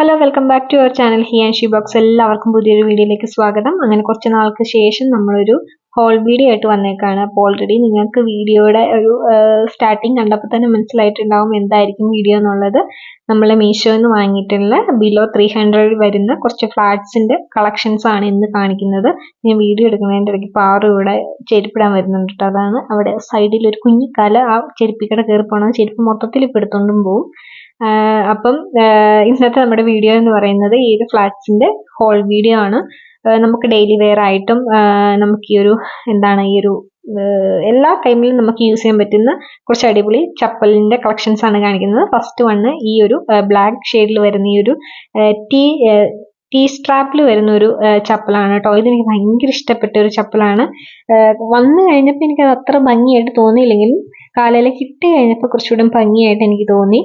Hello welcome back to our channel he and she box എല്ലാവർക്കും പുതിയൊരു വീഡിയോയിലേക്ക് സ്വാഗതം. അങ്ങനെ കുറച്ച് നാൾക്ക് ശേഷം നമ്മളൊരു ഹോൾ വീഡിയോ ആയിട്ട് വന്നേക്കാണ്. അപ്പോൾ ഓൾറെഡി നിങ്ങൾക്ക് വീഡിയോയുടെ ഒരു സ്റ്റാർട്ടിങ് കണ്ടപ്പോൾ തന്നെ മനസ്സിലായിട്ടുണ്ടാവും എന്തായിരിക്കും വീഡിയോ എന്നുള്ളത്. നമ്മൾ മീഷോ എന്ന് വാങ്ങിയിട്ടുള്ള ബിലോ ത്രീ ഹൺഡ്രഡ് വരുന്ന കുറച്ച് ഫ്ലാറ്റ്സിന്റെ കളക്ഷൻസ് ആണ് ഇന്ന് കാണിക്കുന്നത്. ഞാൻ വീഡിയോ എടുക്കുന്നതിന്റെ ഇടയ്ക്ക് പാറു ഇവിടെ ചെരുപ്പിടാൻ വരുന്നുണ്ട് കേട്ടോ. അതാണ് അവിടെ സൈഡിൽ ഒരു കുഞ്ഞിക്കാല കല ആ ചെരുപ്പിക്കട കയറി പോകണം ചെരുപ്പ് മൊത്തത്തിൽ ഇപ്പോൾ എടുത്തുകൊണ്ടും പോവും. അപ്പം ഇന്നത്തെ നമ്മുടെ വീഡിയോ എന്ന് പറയുന്നത് ഈ ഒരു ഹോൾ വീഡിയോ ആണ്. നമുക്ക് ഡെയിലി വെയർ ആയിട്ടും നമുക്ക് ഈ ഒരു എന്താണ് ഈ ഒരു എല്ലാ ടൈമിലും നമുക്ക് യൂസ് ചെയ്യാൻ പറ്റുന്ന കുറച്ച് അടിപൊളി ചപ്പലിന്റെ കളക്ഷൻസ് ആണ് കാണിക്കുന്നത്. ഫസ്റ്റ് വണ് ഈ ഒരു ബ്ലാക്ക് ഷെയ്ഡിൽ വരുന്ന ഈ ഒരു ടീ ടീ സ്ട്രാപ്പിൽ വരുന്ന ഒരു ചപ്പലാണ് കേട്ടോ. ഇതെനിക്ക് ഭയങ്കര ഇഷ്ടപ്പെട്ട ഒരു ചപ്പലാണ്. വന്നു കഴിഞ്ഞപ്പോൾ എനിക്കത് അത്ര ഭംഗിയായിട്ട് തോന്നിയില്ലെങ്കിലും കാലയിലേക്ക് കിട്ടി കഴിഞ്ഞപ്പോൾ കുറച്ചുകൂടെ ഭംഗിയായിട്ട് എനിക്ക് തോന്നി.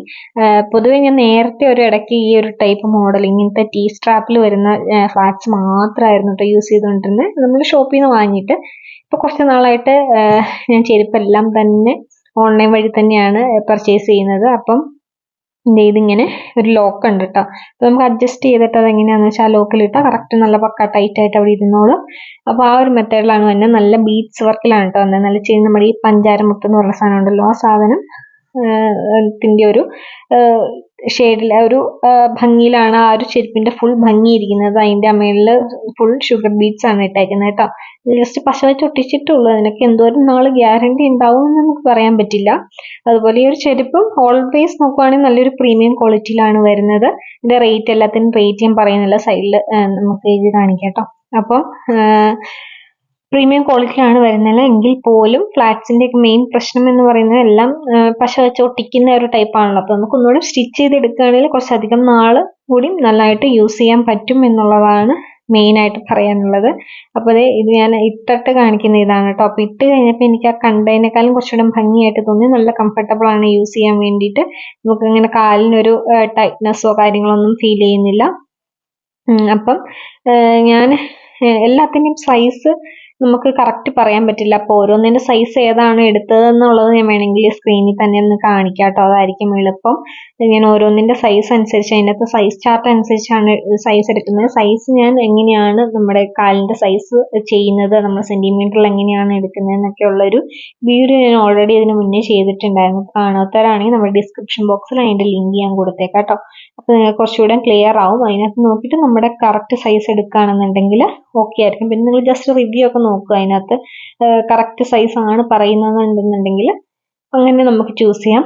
പൊതുവേ ഞാൻ നേരത്തെ ഒരു ഇടയ്ക്ക് ഈ ഒരു ടൈപ്പ് മോഡൽ ഇങ്ങനത്തെ ടീ സ്ട്രാപ്പിൽ വരുന്ന ഫ്ലാറ്റ്സ് മാത്രമായിരുന്നു കേട്ടോ യൂസ് ചെയ്തുകൊണ്ടിരുന്നത് നമ്മൾ ഷോപ്പിൽ നിന്ന് വാങ്ങിയിട്ട് ഇപ്പോൾ കുറച്ച് നാളായിട്ട് ഞാൻ ചെരുപ്പെല്ലാം തന്നെ ഓൺലൈൻ വഴി തന്നെയാണ് പർച്ചേസ് ചെയ്യുന്നത്. അപ്പം ദേ ഇങ്ങനെ ഒരു ലോക്ക് ഉണ്ട് കേട്ടോ അപ്പോൾ നമുക്ക് അഡ്ജസ്റ്റ് ചെയ്തിട്ട് അത് എങ്ങനെയാണെന്ന് വെച്ചാൽ ആ ലോക്കിലിട്ടാൽ കറക്റ്റ് നല്ല പക്ക ടൈറ്റ് ആയിട്ട് അവിടെ ഇരുന്നോളും. അപ്പോൾ ആ ഒരു മെത്തേഡിലാണ് വന്നത് നല്ല ബീറ്റ്സ് വർക്കിലാണ് കേട്ടോ വന്നത് നല്ല ചെയ്യുന്ന നമ്മുടെ ഈ പഞ്ചാരമുത്ത് എന്ന് പറഞ്ഞ സാധനം ഉണ്ടല്ലോ ആ സാധനം ത്തിന്റെ ഒരു ഷെയ്ഡിൽ ഒരു ഭംഗിയിലാണ് ആ ഒരു ചെരുപ്പിന്റെ ഫുൾ ഭംഗി ഇരിക്കുന്നത്. അതിന്റെ മേളിൽ ഫുൾ ഷുഗർ ബീഡ്സ് ആണ് ഇട്ടേക്കുന്നത് കേട്ടോ ജസ്റ്റ് പശ വെച്ച് ഒട്ടിച്ചിട്ടുള്ളൂ അതിനൊക്കെ എന്തോരം നാൾ ഗ്യാരണ്ടി ഉണ്ടാവും എന്ന് നമുക്ക് പറയാൻ പറ്റില്ല. അതുപോലെ ഈ ഒരു ചെരുപ്പും ഓൾവേസ് നോക്കുവാണെങ്കിൽ നല്ലൊരു പ്രീമിയം ക്വാളിറ്റിയിലാണ് വരുന്നത്. ഇതിന്റെ റേറ്റ് എല്ലാത്തിനും റേറ്റ് ഞാൻ പറയുന്നില്ല. സൈഡിൽ നമുക്ക് എഴുതി കാണിക്കാം കേട്ടോ അപ്പം പ്രീമിയം ക്വാളിറ്റിയാണ് വരുന്നത്. എങ്കിൽ പോലും ഫ്ലാറ്റ്സിന്റെ മെയിൻ പ്രശ്നം എന്ന് പറയുന്നത് എല്ലാം പശ വെച്ച് ഒട്ടിക്കുന്ന ഒരു ടൈപ്പ് ആണല്ലോ. അപ്പോൾ നമുക്ക് ഒന്നുകൂടി സ്റ്റിച്ച് ചെയ്തെടുക്കുകയാണെങ്കിൽ കുറച്ചധികം നാൾ കൂടി നല്ലതായിട്ട് യൂസ് ചെയ്യാൻ പറ്റും എന്നുള്ളതാണ് മെയിൻ ആയിട്ട് പറയാനുള്ളത്. അപ്പോൾ ഇത് ഞാൻ ഇട്ടിട്ട് കാണിക്കുന്ന ഇതാണ് കേട്ടോ. അപ്പോൾ ഇട്ട് കഴിഞ്ഞപ്പോൾ എനിക്ക് ആ കണ്ടതിനേക്കാളും കുറച്ചുകൂടെ ഭംഗിയായിട്ട് തോന്നി. നല്ല കംഫർട്ടബിൾ ആണ് യൂസ് ചെയ്യാൻ വേണ്ടിയിട്ട്. നമുക്ക് ഇങ്ങനെ കാലിനൊരു ടൈറ്റ്നെസ്സോ കാര്യങ്ങളൊന്നും ഫീൽ ചെയ്യുന്നില്ല. അപ്പം ഞാൻ എല്ലാത്തിന്റെയും സൈസ് നമുക്ക് കറക്റ്റ് പറയാൻ പറ്റില്ല. അപ്പോൾ ഓരോന്നിന്റെ സൈസ് ഏതാണ് എടുത്തതെന്നുള്ളത് ഞാൻ വേണമെങ്കിൽ സ്ക്രീനിൽ തന്നെ ഒന്ന് കാണിക്കാം കേട്ടോ അതായിരിക്കും എളുപ്പം. ഞാൻ ഓരോന്നിന്റെ സൈസ് അനുസരിച്ച് അതിനകത്ത് സൈസ് ചാർട്ട് അനുസരിച്ചാണ് സൈസ് എടുക്കുന്നത്. സൈസ് ഞാൻ എങ്ങനെയാണ് നമ്മുടെ കാലിന്റെ സൈസ് ചെയ്യുന്നത് നമ്മൾ സെന്റിമീറ്ററിൽ എങ്ങനെയാണ് എടുക്കുന്നത് എന്നൊക്കെ ഉള്ളൊരു വീഡിയോ ഞാൻ ഓൾറെഡി ഇതിന് മുന്നേ ചെയ്തിട്ടുണ്ടായിരുന്നു. കാണാത്തവരാണെങ്കിൽ നമ്മുടെ ഡിസ്ക്രിപ്ഷൻ ബോക്സിൽ അതിന്റെ ലിങ്ക് ഞാൻ കൊടുത്തേക്കാം കേട്ടോ അപ്പോൾ നിങ്ങൾക്ക് കുറച്ചുകൂടെ ക്ലിയർ ആവും. അതിനകത്ത് നോക്കിയിട്ട് നമ്മുടെ കറക്റ്റ് സൈസ് എടുക്കുകയാണെന്നുണ്ടെങ്കിൽ ഓക്കെ ആയിരിക്കും. പിന്നെ നിങ്ങൾ ജസ്റ്റ് റിവ്യൂ ഒക്കെ നോക്കുക. അതിനകത്ത് കറക്റ്റ് സൈസ് ആണ് പറയുന്നതെന്നുണ്ടെന്നുണ്ടെങ്കിൽ അങ്ങനെ നമുക്ക് ചൂസ് ചെയ്യാം.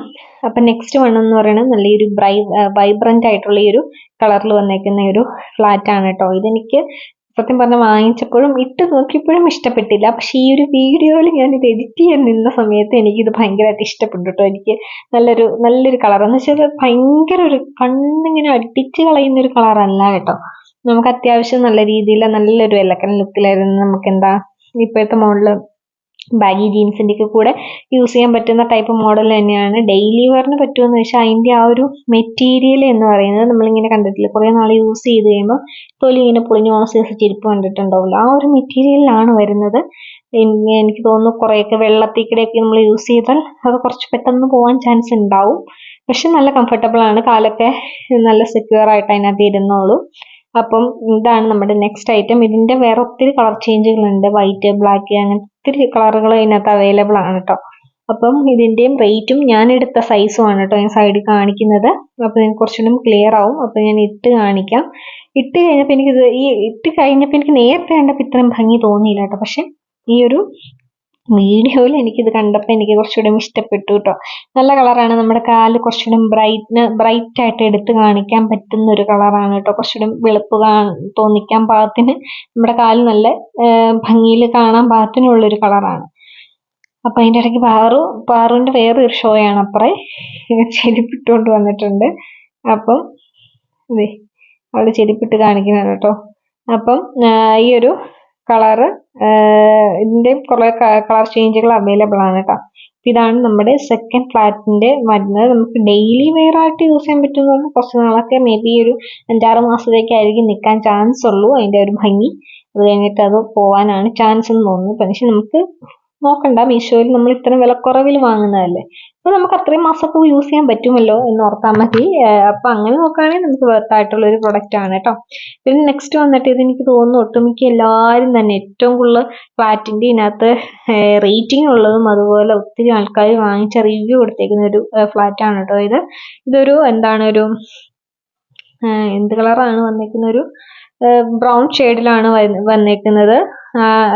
അപ്പം നെക്സ്റ്റ് വൺ എന്ന് പറയുന്നത് നല്ലൊരു ബ്രൈ വൈബ്രന്റ് ആയിട്ടുള്ള ഈ ഒരു കളറിൽ വന്നേക്കുന്ന ഒരു ഫ്ലാറ്റ് ആണ് കേട്ടോ. ഇതെനിക്ക് സത്യം പറഞ്ഞാൽ വാങ്ങിച്ചപ്പോഴും ഇട്ട് നോക്കിയപ്പോഴും ഇഷ്ടപ്പെട്ടില്ല. പക്ഷെ ഈ ഒരു വീഡിയോയിൽ ഞാൻ ഇത് എഡിറ്റ് ചെയ്യാൻ നിന്ന സമയത്ത് എനിക്കിത് ഭയങ്കരമായിട്ട് ഇഷ്ടപ്പെട്ടു കേട്ടോ. എനിക്ക് നല്ലൊരു നല്ലൊരു കളർ എന്ന് വെച്ചാൽ ഭയങ്കര ഒരു കണ്ണിങ്ങനെ അടിച്ച് കളയുന്ന ഒരു കളറല്ല കേട്ടോ. നമുക്ക് അത്യാവശ്യം നല്ല രീതിയിൽ നല്ലൊരു എലക്കൻ ലുക്കിലായിരുന്നു നമുക്ക് എന്താ ഇപ്പോഴത്തെ മോഡൽ ബാഗി ജീൻസിന്റെ ഒക്കെ കൂടെ യൂസ് ചെയ്യാൻ പറ്റുന്ന ടൈപ്പ് മോഡൽ തന്നെയാണ്. ഡെയിലി വെയറിന് പറ്റുമെന്ന് വെച്ചാൽ അതിന്റെ ആ ഒരു മെറ്റീരിയൽ എന്ന് പറയുന്നത് നമ്മളിങ്ങനെ കണ്ടിട്ടില്ല? കുറേ നാൾ യൂസ് ചെയ്ത് കഴിയുമ്പോൾ തൊലി ഇങ്ങനെ പൊളിഞ്ഞു പോകുന്ന സൈസ് ചെരുപ്പ് കണ്ടിട്ടുണ്ടാവില്ല ആ ഒരു മെറ്റീരിയലിലാണ് വരുന്നത്. എനിക്ക് തോന്നുന്നു കുറേയൊക്കെ വെള്ളത്തിൽ കൂടെയൊക്കെ നമ്മൾ യൂസ് ചെയ്താൽ അത് കുറച്ച് പെട്ടെന്ന് പോകാൻ ചാൻസ് ഉണ്ടാവും. പക്ഷെ നല്ല കംഫർട്ടബിൾ ആണ്. കാലൊക്കെ നല്ല സെക്യൂർ ആയിട്ട് അതിനകത്ത് ഇരുന്നോളൂ. അപ്പം ഇതാണ് നമ്മുടെ നെക്സ്റ്റ് ഐറ്റം ഇതിന്റെ വേറെ ഒത്തിരി കളർ ചേഞ്ചുകളുണ്ട് വൈറ്റ് ബ്ലാക്ക് അങ്ങനെ ഒത്തിരി കളറുകൾ ഇതിനകത്ത് അവൈലബിൾ ആണ് കേട്ടോ. അപ്പം ഇതിന്റെയും റേറ്റും ഞാൻ എടുത്ത സൈസും ആണ് കേട്ടോ ഞാൻ സൈഡിൽ കാണിക്കുന്നത്. അപ്പോൾ ഞാൻ കുറച്ചുകൂടി ക്ലിയർ ആവും. അപ്പോൾ ഞാൻ ഇട്ട് കാണിക്കാം. ഇട്ട് കഴിഞ്ഞപ്പോൾ എനിക്കിത് ഈ ഇട്ട് കഴിഞ്ഞപ്പോൾ എനിക്ക് നേരത്തെ കണ്ടപ്പോൾ ഇത്രയും ഭംഗി തോന്നിയില്ല കേട്ടോ. പക്ഷെ ഈ ഒരു വീഡിയോയിൽ എനിക്കിത് കണ്ടപ്പോൾ എനിക്ക് കുറച്ചുകൂടെ ഇഷ്ടപ്പെട്ടു കേട്ടോ നല്ല കളറാണ്. നമ്മുടെ കാൽ കുറച്ചുകൂടെ ബ്രൈറ്റ് ബ്രൈറ്റ് ആയിട്ട് എടുത്ത് കാണിക്കാൻ പറ്റുന്ന ഒരു കളറാണ് കേട്ടോ കുറച്ചുകൂടെ വെളുപ്പ് തോന്നിക്കാൻ പാകത്തിന് നമ്മുടെ കാൽ നല്ല ഭംഗിയിൽ കാണാൻ പാകത്തിനുള്ളൊരു കളറാണ്. അപ്പം അതിന്റെ ഇടയ്ക്ക് പാറു പാറുവിന്റെ വേറൊരു ഷോയാണ് അപ്പറേ. ചെരിപ്പിട്ടുകൊണ്ട് വന്നിട്ടുണ്ട്. അപ്പം അതെ അവിടെ ചെരിപ്പിട്ട് കാണിക്കുന്നതാണ് കേട്ടോ അപ്പം ഈ ഒരു കളറ് ഇതിന്റെയും കുറേ കളർ ചേഞ്ചുകൾ അവൈലബിൾ ആണ് കേട്ടോ ഇതാണ് നമ്മുടെ സെക്കൻഡ് ഫ്ലാറ്റിന്റെ വരുന്നത് നമുക്ക് ഡെയിലി വെയർ ആയിട്ട് യൂസ് ചെയ്യാൻ പറ്റുന്ന കുറച്ച് നാളൊക്കെ മേ ബി ഒരു അഞ്ചാറ് മാസത്തേക്കായിരിക്കും നിൽക്കാൻ ചാൻസ് ഉള്ളൂ. അതിന്റെ ഒരു ഭംഗി. അത് കഴിഞ്ഞിട്ട് അത് പോകാനാണ് ചാൻസ് എന്ന് തോന്നുന്നു. പക്ഷെ നമുക്ക് നോക്കണ്ട. മീഷോയിൽ നമ്മൾ ഇത്ര വിലക്കുറവിൽ വാങ്ങുന്നതല്ലേ? അപ്പോൾ നമുക്ക് അത്രയും മാസമൊക്കെ യൂസ് ചെയ്യാൻ പറ്റുമല്ലോ എന്ന് ഓർത്താൽ മതി. അപ്പോൾ അങ്ങനെ നോക്കുകയാണെങ്കിൽ നമുക്ക് വർത്ത് ആയിട്ടുള്ള ഒരു പ്രൊഡക്റ്റ് ആണ് കേട്ടോ. പിന്നെ നെക്സ്റ്റ് വന്നിട്ട് ഇത് എനിക്ക് തോന്നുന്നു ഒട്ടുമിക്ക എല്ലാവരും തന്നെ ഏറ്റവും കൂടുതൽ ഫ്ലാറ്റിന്റെ ഇതിനകത്ത് റേറ്റിംഗ് ഉള്ളതും അതുപോലെ ഒത്തിരി ആൾക്കാർ വാങ്ങിച്ച റിവ്യൂ കൊടുത്തേക്കുന്ന ഒരു ഫ്ലാറ്റ് ആണ് കേട്ടോ ഇത്. ഇതൊരു എന്താണ് ഒരു എന്ത് കളറാണ് വന്നേക്കുന്ന ഒരു ബ്രൗൺ ഷെയ്ഡിലാണ് വന്നേക്കുന്നത്.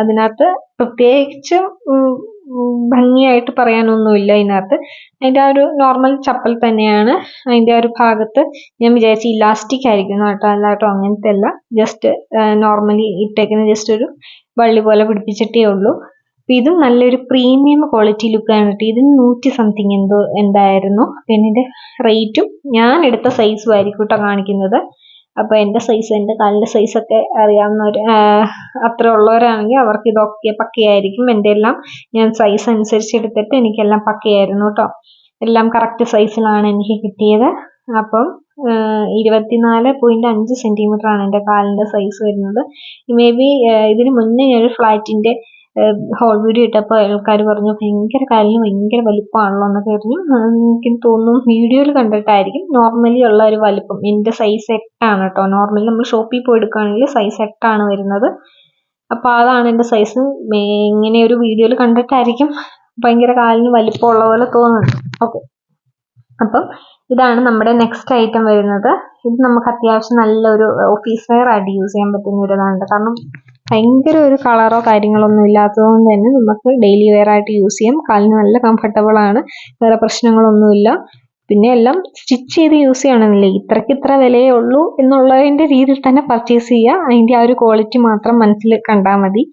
അതിനകത്ത് പ്രത്യേകിച്ച് ഭംഗിയായിട്ട് പറയാനൊന്നുമില്ല ഇതിനകത്ത്. അതിന്റെ ആ ഒരു നോർമൽ ചപ്പൽ തന്നെയാണ്. അതിന്റെ ആ ഒരു ഭാഗത്ത് ഞാൻ വിചാരിച്ചു ഇലാസ്റ്റിക് ആയിരിക്കും കേട്ടോ. അല്ലാട്ടോ അങ്ങനത്തെ അല്ല ജസ്റ്റ് നോർമലി ഇട്ടേക്കുന്ന ജസ്റ്റ് ഒരു വള്ളി പോലെ പിടിപ്പിച്ചിട്ടേ ഉള്ളൂ. അപ്പോൾ ഇതും നല്ലൊരു പ്രീമിയം ക്വാളിറ്റി ലുക്കാണ് കേട്ടോ. ഇതിന് നൂറ്റി സംതിങ് എന്തോ എന്തായിരുന്നു. പിന്നെ ഇതിന്റെ റേറ്റും ഞാൻ എടുത്ത സൈസും ആയിരിക്കും കേട്ടോ കാണിക്കുന്നത്. അപ്പോൾ എന്റെ സൈസ് എന്റെ കാലിന്റെ സൈസൊക്കെ അറിയാവുന്നവർ അത്ര ഉള്ളവരാണെങ്കിൽ അവർക്ക് ഇതൊക്കെ പക്കയായിരിക്കും. എന്റെ എല്ലാം ഞാൻ സൈസ് അനുസരിച്ച് എടുത്തിട്ട് എനിക്കെല്ലാം പക്കയായിരുന്നു കേട്ടോ എല്ലാം കറക്റ്റ് സൈസിലാണ് എനിക്ക് കിട്ടിയത്. അപ്പം ഇരുപത്തിനാല് പോയിന്റ് അഞ്ച് സെന്റിമീറ്റർ ആണ് എന്റെ കാലിന്റെ സൈസ് വരുന്നത്. മേ ബി ഇതിന് മുന്നേ ഒരു ഫ്ലാറ്റിന്റെ ഹോൾ വീഡിയോ ഇട്ടപ്പോൾ ആൾക്കാർ പറഞ്ഞു ഭയങ്കര കാലിന് ഭയങ്കര വലിപ്പമാണല്ലോ എന്നൊക്കെ പറഞ്ഞു. എനിക്ക് തോന്നുന്നു വീഡിയോയിൽ കണ്ടിട്ടായിരിക്കും. നോർമലി ഉള്ള ഒരു വലിപ്പം. എന്റെ സൈസ് എട്ടാണ് കേട്ടോ നോർമലി നമ്മൾ ഷോപ്പിൽ പോയി എടുക്കുകയാണെങ്കിൽ സൈസ് എട്ടാണ് വരുന്നത്. അപ്പോൾ അതാണ് എന്റെ സൈസ് ഇങ്ങനെ ഒരു വീഡിയോയിൽ കണ്ടിട്ടായിരിക്കും ഭയങ്കര കാലിന് വലിപ്പമുള്ള പോലെ തോന്നുന്നത്. ഓക്കെ അപ്പം ഇതാണ് നമ്മുടെ നെക്സ്റ്റ് ഐറ്റം വരുന്നത്. ഇത് നമുക്ക് അത്യാവശ്യം നല്ലൊരു ഓഫീസ് വെയർ ആയിട്ട് യൂസ് ചെയ്യാൻ പറ്റുന്ന ഒരു ഇതാണ് കാരണം ഭയങ്കര ഒരു കളറോ കാര്യങ്ങളോ ഒന്നും ഇല്ലാത്തതുകൊണ്ട് തന്നെ നമുക്ക് ഡെയിലി വെയർ ആയിട്ട് യൂസ് ചെയ്യാം. കാലിന് നല്ല കംഫർട്ടബിൾ ആണ്. വേറെ പ്രശ്നങ്ങളൊന്നുമില്ല. പിന്നെ എല്ലാം സ്റ്റിച്ച് ചെയ്ത് യൂസ് ചെയ്യണമെന്നില്ല ഇത്രയ്ക്ക് ഇത്ര വിലയേ ഉള്ളൂ എന്നുള്ളതിന്റെ രീതിയിൽ തന്നെ പർച്ചേസ് ചെയ്യുക. അതിന്റെ ആ ഒരു ക്വാളിറ്റി മാത്രം മനസ്സിൽ കണ്ടാൽ മതി.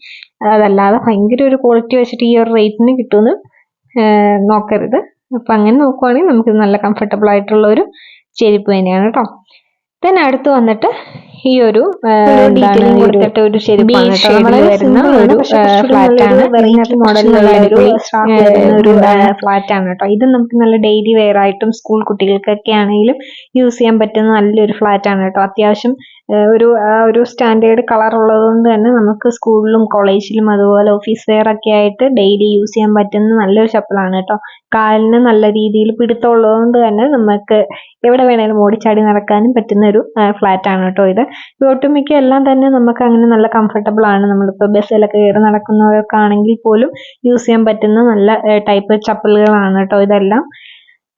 അതല്ലാതെ ഭയങ്കര ഒരു ക്വാളിറ്റി വെച്ചിട്ട് ഈ ഒരു റേറ്റിന് കിട്ടുമെന്ന് നോക്കരുത്. അപ്പം അങ്ങനെ നോക്കുവാണെങ്കിൽ നമുക്ക് നല്ല കംഫർട്ടബിൾ ആയിട്ടുള്ള ഒരു ചെരുപ്പ് തന്നെയാണ് കേട്ടോ. ദെൻ അടുത്ത് വന്നിട്ട് ഈ ഒരു ഡീറ്റെയിലിംഗ് കൊടുത്തിട്ട് ഒരു വരുന്ന ഒരു ഫ്ലാറ്റ് ആണ്. മോഡലിലുള്ള ഒരു ഫ്ലാറ്റ് ആണ് കേട്ടോ. ഇത് നമുക്ക് നല്ല ഡെയിലി വെയർ ആയിട്ടും സ്കൂൾ കുട്ടികൾക്കൊക്കെ ആണെങ്കിലും യൂസ് ചെയ്യാൻ പറ്റുന്ന നല്ലൊരു ഫ്ലാറ്റ് ആണ് കേട്ടോ. അത്യാവശ്യം ഒരു ആ ഒരു സ്റ്റാൻഡേർഡ് കളർ ഉള്ളതുകൊണ്ട് തന്നെ നമുക്ക് സ്കൂളിലും കോളേജിലും അതുപോലെ ഓഫീസ് വെയർ ഒക്കെ ആയിട്ട് ഡെയിലി യൂസ് ചെയ്യാൻ പറ്റുന്ന നല്ലൊരു ചപ്പലാണ് കേട്ടോ. കാലിന് നല്ല രീതിയിൽ പിടുത്തം ഉള്ളതുകൊണ്ട് തന്നെ നമുക്ക് എവിടെ വേണേലും ഓടിച്ചാടി നടക്കാനും പറ്റുന്ന ഒരു ഫ്ലാറ്റ് ആണ് കേട്ടോ ഇത്. ഒട്ടുമിക്ക എല്ലാം തന്നെ നമുക്ക് അങ്ങനെ നല്ല കംഫർട്ടബിൾ ആണ്. നമ്മളിപ്പോൾ ബസ്സിലൊക്കെ കയറി നടക്കുന്നവരൊക്കെ ആണെങ്കിൽ പോലും യൂസ് ചെയ്യാൻ പറ്റുന്ന നല്ല ടൈപ്പ് ചപ്പലുകളാണ് കേട്ടോ ഇതെല്ലാം.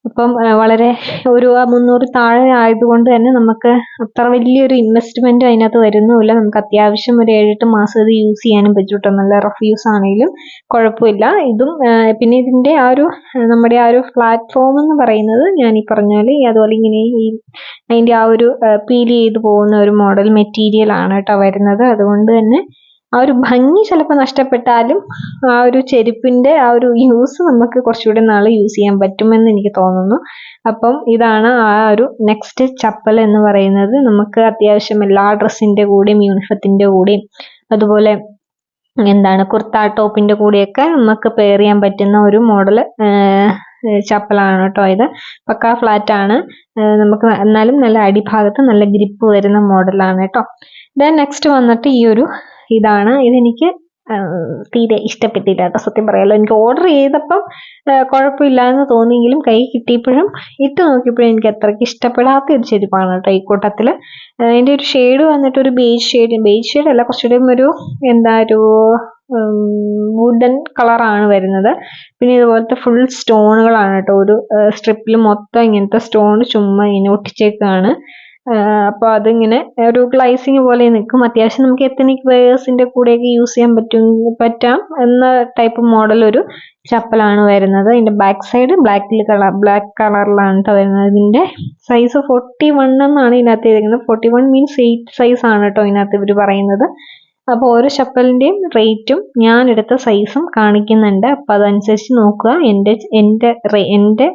അപ്പം വളരെ ഒരു മുന്നൂറ് താഴെ ആയതുകൊണ്ട് തന്നെ നമുക്ക് അത്ര വലിയൊരു ഇൻവെസ്റ്റ്മെന്റ് അതിനകത്ത് വരുന്നുമില്ല. നമുക്ക് അത്യാവശ്യം ഒരു ഏഴെട്ട് മാസം ഇത് യൂസ് ചെയ്യാനും പറ്റും നല്ല റഫ് യൂസ് ആണെങ്കിലും കുഴപ്പമില്ല. ഇതും പിന്നെ ഇതിന്റെ ആ ഒരു നമ്മുടെ ആ ഒരു പ്ലാറ്റ്ഫോം എന്ന് പറയുന്നത് ഞാൻ ഈ പറഞ്ഞാൽ പോലെ അതുപോലെ ഇങ്ങനെ ഈ അതിന്റെ ആ ഒരു പീൽ ചെയ്ത് പോകുന്ന ഒരു മോഡൽ മെറ്റീരിയൽ ആണ് കേട്ടോ വരുന്നത്. അതുകൊണ്ട് തന്നെ ആ ഒരു ഭംഗി ചിലപ്പോൾ നഷ്ടപ്പെട്ടാലും ആ ഒരു ചെരുപ്പിന്റെ ആ ഒരു യൂസ് നമുക്ക് കുറച്ചുകൂടി നാൾ യൂസ് ചെയ്യാൻ പറ്റുമെന്ന് എനിക്ക് തോന്നുന്നു. അപ്പം ഇതാണ് ആ ഒരു നെക്സ്റ്റ് ചപ്പൽ എന്ന് പറയുന്നത്. നമുക്ക് അത്യാവശ്യം എല്ലാ ഡ്രസ്സിന്റെ കൂടെയും യൂണിഫത്തിന്റെ കൂടെയും അതുപോലെ എന്താണ് കുർത്ത ടോപ്പിന്റെ കൂടെയൊക്കെ നമുക്ക് പെയർ ചെയ്യാൻ പറ്റുന്ന ഒരു മോഡൽ ചപ്പലാണ് കേട്ടോ ഇത്. പക്കാ ഫ്ലാറ്റ് ആണ്. നമുക്ക് എന്നാലും നല്ല അടിഭാഗത്ത് നല്ല ഗ്രിപ്പ് വരുന്ന മോഡലാണ് കേട്ടോ ദെൻ നെക്സ്റ്റ് വന്നിട്ട് ഈ ഒരു ഇതാണ്. ഇതെനിക്ക് തീരെ ഇഷ്ടപ്പെട്ടില്ല കേട്ടോ. സത്യം പറയാലോ. എനിക്ക് ഓർഡർ ചെയ്തപ്പം കുഴപ്പമില്ല എന്ന് തോന്നിയെങ്കിലും കൈ കിട്ടിയപ്പോഴും ഇട്ട് നോക്കിയപ്പോഴും എനിക്ക് അത്രയ്ക്ക് ഇഷ്ടപ്പെടാത്ത ഒരു ചെരുപ്പാണ് കേട്ടോ ഈ കൂട്ടത്തിൽ അതിന്റെ ഒരു ഷെയ്ഡ് വന്നിട്ട് ഒരു ബേജ് ഷെയ്ഡ് ബേജ് ഷെയ്ഡ് അല്ല കുറച്ചുകൂടി ഒരു എന്താ ഒരു വുഡൻ കളറാണ് വരുന്നത്. പിന്നെ ഇതുപോലത്തെ ഫുൾ സ്റ്റോണുകളാണ് കേട്ടോ. ഒരു സ്ട്രിപ്പിൽ മൊത്തം ഇങ്ങനത്തെ സ്റ്റോൺ ചുമ്മാ ഇങ്ങനെ ഒട്ടിച്ചേക്കാണ്. അപ്പോൾ അതിങ്ങനെ ഒരു ഗ്ലൈസിങ് പോലെ നിൽക്കും. അത്യാവശ്യം നമുക്ക് എത്തനിക് വെയേഴ്സിന്റെ കൂടെയൊക്കെ യൂസ് ചെയ്യാൻ പറ്റും പറ്റാം എന്ന ടൈപ്പ് മോഡൽ ഒരു ചപ്പലാണ് വരുന്നത്. അതിന്റെ ബാക്ക് സൈഡ് ബ്ലാക്കിൽ കളർ ബ്ലാക്ക് കളറിലാണ് കേട്ടോ വരുന്നത്. ഇതിന്റെ സൈസ് ഫോർട്ടി വൺ എന്നാണ് ഇതിനകത്ത് എഴുതിയിരിക്കുന്നത്. Forty one means eight size ആണ് കേട്ടോ ഇതിനകത്ത് ഇവർ പറയുന്നത്. അപ്പോൾ ഓരോ ചപ്പലിന്റെയും റേറ്റും ഞാൻ എടുത്ത സൈസും കാണിക്കുന്നുണ്ട്. അപ്പോൾ അതനുസരിച്ച് നോക്കുക. എന്റെ എന്റെ എന്റെ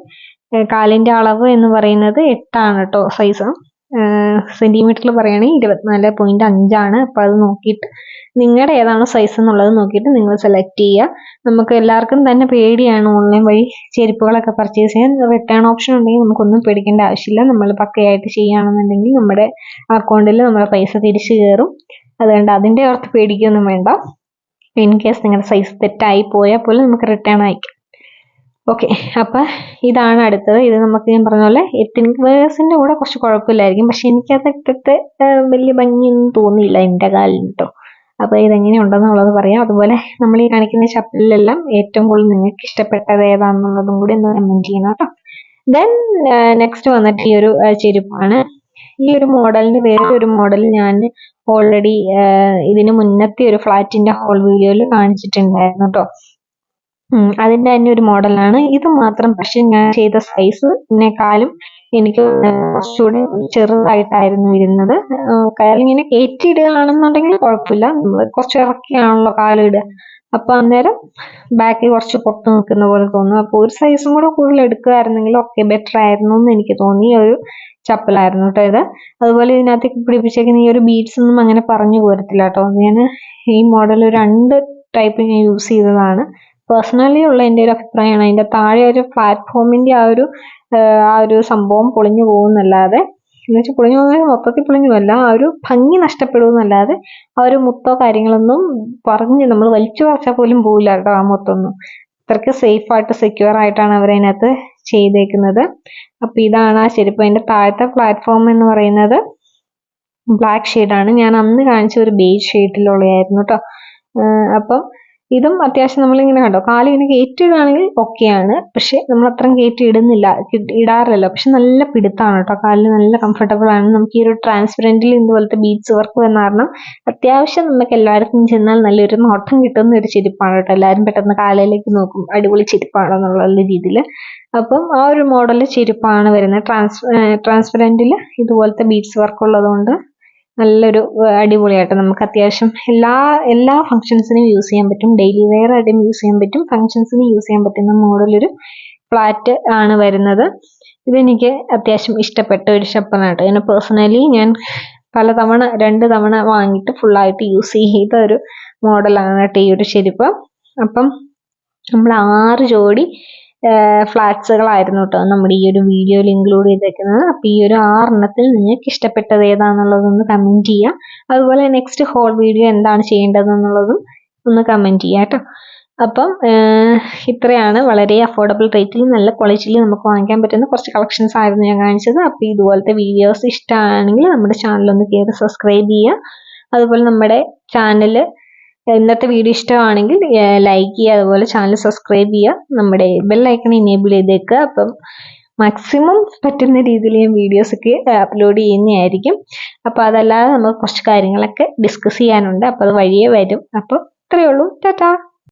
കാലിന്റെ അളവ് എന്ന് പറയുന്നത് എട്ടാണ് കേട്ടോ സൈസ് സെന്റിമീറ്ററിൽ പറയുകയാണെങ്കിൽ ഇരുപത്തിനാല് പോയിന്റ് അഞ്ചാണ്. അപ്പോൾ അത് നോക്കിയിട്ട് നിങ്ങളുടെ ഏതാണ് സൈസ് എന്നുള്ളത് നോക്കിയിട്ട് നിങ്ങൾ സെലക്ട് ചെയ്യുക. നമുക്ക് എല്ലാവർക്കും തന്നെ പേടിയാണ് ഓൺലൈൻ വഴി ചെരുപ്പുകളൊക്കെ പർച്ചേസ് ചെയ്യാൻ. റിട്ടേൺ ഓപ്ഷൻ ഉണ്ടെങ്കിൽ നമുക്കൊന്നും പേടിക്കേണ്ട ആവശ്യമില്ല. നമ്മൾ പക്കയായിട്ട് ചെയ്യുകയാണെന്നുണ്ടെങ്കിൽ നമ്മുടെ അക്കൗണ്ടിൽ നമ്മുടെ പൈസ തിരിച്ചു കയറും. അതുകൊണ്ട് അതിന്റെ ഓർത്ത് പേടിക്കൊന്നും വേണ്ട. ഇൻ കേസ് നിങ്ങളുടെ സൈസ് തെറ്റായി പോയാൽ പോലും നമുക്ക് റിട്ടേൺ അയക്കാം. ഓക്കെ അപ്പം ഇതാണ് അടുത്തത്. ഇത് നമുക്ക് ഞാൻ പറഞ്ഞ പോലെ എത്തിനിക് വേഴ്സിന്റെ കൂടെ കുറച്ച് കുഴപ്പമില്ലായിരിക്കും. പക്ഷെ എനിക്കത് ഇട്ടിട്ട് വലിയ ഭംഗിയൊന്നും തോന്നിയില്ല എന്റെ കാലിന് കേട്ടോ അപ്പോൾ ഇതെങ്ങനെ ഉണ്ടെന്നുള്ളത് പറയാം. അതുപോലെ നമ്മൾ ഈ കാണിക്കുന്ന ചപ്പലിലെല്ലാം ഏറ്റവും കൂടുതൽ നിങ്ങൾക്ക് ഇഷ്ടപ്പെട്ടത് ഏതാണെന്നുള്ളതും കൂടി ഒന്ന് കമന്റ് ചെയ്യണം കേട്ടോ ദെൻ നെക്സ്റ്റ് വന്നിട്ട് ഈ ഒരു ചെരുപ്പാണ്. ഈ ഒരു മോഡലിന് വേറെ ഒരു മോഡൽ ഞാൻ ഓൾറെഡി ഇതിന് മുന്നത്തെ ഒരു ഫ്ലാറ്റിന്റെ ഹോൾ വീഡിയോയിൽ കാണിച്ചിട്ടുണ്ടായിരുന്നു കേട്ടോ അതിന്റെ തന്നെ ഒരു മോഡലാണ്. ഇത് മാത്രം പക്ഷെ ഞാൻ ചെയ്ത സൈസ് സൈസിനെക്കാളും എനിക്ക് കുറച്ചുകൂടി ചെറുതായിട്ടായിരുന്നു ഇരുന്നത്. കയറിൽ ഇങ്ങനെ കയറ്റിയിടുകയാണെന്നുണ്ടെങ്കിൽ കുഴപ്പമില്ല. നമ്മൾ കുറച്ച് ഇറക്കിയാണല്ലോ കാലിടുക. അപ്പൊ അന്നേരം ബാക്കിൽ കുറച്ച് പുറത്ത് നിൽക്കുന്ന പോലെ തോന്നുന്നു. അപ്പോൾ ഒരു സൈസും കൂടെ കൂടുതൽ എടുക്കുകയായിരുന്നെങ്കിൽ ഒക്കെ ബെറ്റർ ആയിരുന്നു എന്ന് എനിക്ക് തോന്നി. ഒരു ചപ്പലായിരുന്നു കേട്ടോ ഇത്. അതുപോലെ ഇതിനകത്തേക്ക് പിടിപ്പിച്ചേക്കുന്ന ഈ ഒരു ബീഡ്സ് ഒന്നും അങ്ങനെ പറഞ്ഞു പോരത്തില്ല കേട്ടോ. ഞാൻ ഈ മോഡൽ രണ്ട് ടൈപ്പ് ഞാൻ യൂസ് ചെയ്തതാണ്. പേഴ്സണലി ഉള്ള എന്റെ ഒരു അഭിപ്രായമാണ്. അതിന്റെ താഴെ ഒരു പ്ലാറ്റ്ഫോമിന്റെ ആ ഒരു ആ ഒരു സംഭവം പൊളിഞ്ഞു പോകുന്നല്ലാതെ എന്ന് വെച്ചാൽ പൊളിഞ്ഞു പോകുന്നത് മൊത്തത്തിൽ പൊളിഞ്ഞുമല്ല ആ ഒരു ഭംഗി നഷ്ടപ്പെടുമെന്നല്ലാതെ ആ ഒരു മുത്തോ കാര്യങ്ങളൊന്നും പറഞ്ഞ് നമ്മൾ വലിച്ചു പറിച്ചാൽ പോലും പോകില്ല കേട്ടോ ആ മുത്തൊന്നും. അത്രയ്ക്ക് സേഫ് ആയിട്ട് സെക്യൂർ ആയിട്ടാണ് അവരതിനകത്ത് ചെയ്തേക്കുന്നത്. അപ്പോൾ ഇതാണ് ആ ചെരുപ്പ് അതിന്റെ താഴത്തെ പ്ലാറ്റ്ഫോം എന്ന് പറയുന്നത് ബ്ലാക്ക് ഷെയ്ഡാണ് ഞാൻ അന്ന് കാണിച്ച ഒരു ബേജ് ഷെയ്ഡിലുള്ളതായിരുന്നു കേട്ടോ. അപ്പം ഇതും അത്യാവശ്യം നമ്മളിങ്ങനെ കണ്ടോ? കാലിങ്ങനെ കയറ്റിയിടുകയാണെങ്കിൽ ആണ് പക്ഷെ നമ്മൾ അത്രയും കയറ്റി ഇടുന്നില്ല ഇടാറില്ലല്ലോ. പക്ഷെ നല്ല പിടുത്താണ് കേട്ടോ. കാലിൽ നല്ല കംഫർട്ടബിൾ ആണ്. നമുക്ക് ഈ ഒരു ട്രാൻസ്പെറന്റിൽ ഇതുപോലത്തെ ബീഡ്സ് വർക്ക് വന്ന കാരണം അത്യാവശ്യം നമുക്ക് എല്ലാവർക്കും ചെന്നാൽ നല്ലൊരു നോട്ടം കിട്ടുന്ന ഒരു ചെരുപ്പാണ് കേട്ടോ. എല്ലാവരും പെട്ടെന്ന് കാലയിലേക്ക് നോക്കും അടിപൊളി ചെരുപ്പാണെന്നുള്ള രീതിയിൽ അപ്പം ആ ഒരു മോഡൽ ചെരുപ്പാണ് വരുന്നത്. ട്രാൻസ് ട്രാൻസ്പെറന്റിൽ ഇതുപോലത്തെ ബീഡ്സ് വർക്ക് ഉള്ളതുകൊണ്ട് നല്ലൊരു അടിപൊളിയായിട്ട് നമുക്ക് അത്യാവശ്യം എല്ലാ എല്ലാ ഫങ്ഷൻസിനും യൂസ് ചെയ്യാൻ പറ്റും. ഡെയിലി വെയർ ആയിട്ടും യൂസ് ചെയ്യാൻ പറ്റും. ഫങ്ഷൻസിന് യൂസ് ചെയ്യാൻ പറ്റുന്ന മോഡലൊരു ഫ്ലാറ്റ് ആണ് വരുന്നത്. ഇതെനിക്ക് അത്യാവശ്യം ഇഷ്ടപ്പെട്ട ഒരു ഷപ്പനായിട്ട് ഇതിന് പേഴ്സണലി ഞാൻ പല തവണ രണ്ട് തവണ വാങ്ങിയിട്ട് ഫുള്ളായിട്ട് യൂസ് ചെയ്ത ഒരു മോഡലാണ് കേട്ടോ ഈ ഒരു ചെരുപ്പ്. അപ്പം നമ്മൾ ആറ് ജോഡി ഫ്ലാറ്റ്സുകളായിരുന്നു കേട്ടോ നമ്മുടെ ഈ ഒരു വീഡിയോയിൽ ഇൻക്ലൂഡ് ചെയ്തേക്കുന്നത്. അപ്പോൾ ഈ ഒരു ആറെണ്ണത്തിൽ നിങ്ങൾക്ക് ഇഷ്ടപ്പെട്ടത് ഏതാണെന്നുള്ളതൊന്ന് കമന്റ് ചെയ്യുക അതുപോലെ നെക്സ്റ്റ് ഹോൾ വീഡിയോ എന്താണ് ചെയ്യേണ്ടതെന്നുള്ളതും ഒന്ന് കമന്റ് ചെയ്യുക കേട്ടോ അപ്പം ഇത്രയാണ്. വളരെ അഫോർഡബിൾ റേറ്റിൽ നല്ല ക്വാളിറ്റിയിൽ നമുക്ക് വാങ്ങിക്കാൻ പറ്റുന്ന കുറച്ച് കളക്ഷൻസ് ആയിരുന്നു ഞാൻ കാണിച്ചത്. അപ്പോൾ ഇതുപോലത്തെ വീഡിയോസ് ഇഷ്ടമാണെങ്കിൽ നമ്മുടെ ചാനൽ ഒന്ന് കയറി സബ്സ്ക്രൈബ് ചെയ്യുക അതുപോലെ നമ്മുടെ ചാനൽ ഇന്നത്തെ വീഡിയോ ഇഷ്ടമാണെങ്കിൽ ലൈക്ക് ചെയ്യുക അതുപോലെ ചാനൽ സബ്സ്ക്രൈബ് ചെയ്യുക. നമ്മുടെ ബെല്ലൈക്കൺ എനേബിൾ ചെയ്തേക്കുക. അപ്പം മാക്സിമം പറ്റുന്ന രീതിയിൽ ഞാൻ വീഡിയോസൊക്കെ അപ്ലോഡ് ചെയ്യുന്നതായിരിക്കും. അപ്പോൾ അതല്ലാതെ നമുക്ക് കുറച്ച് കാര്യങ്ങളൊക്കെ ഡിസ്കസ് ചെയ്യാനുണ്ട്. അപ്പോൾ അത് വഴിയേ വരും. അപ്പോൾ ഇത്രയേ ഉള്ളൂ. ടാറ്റാ.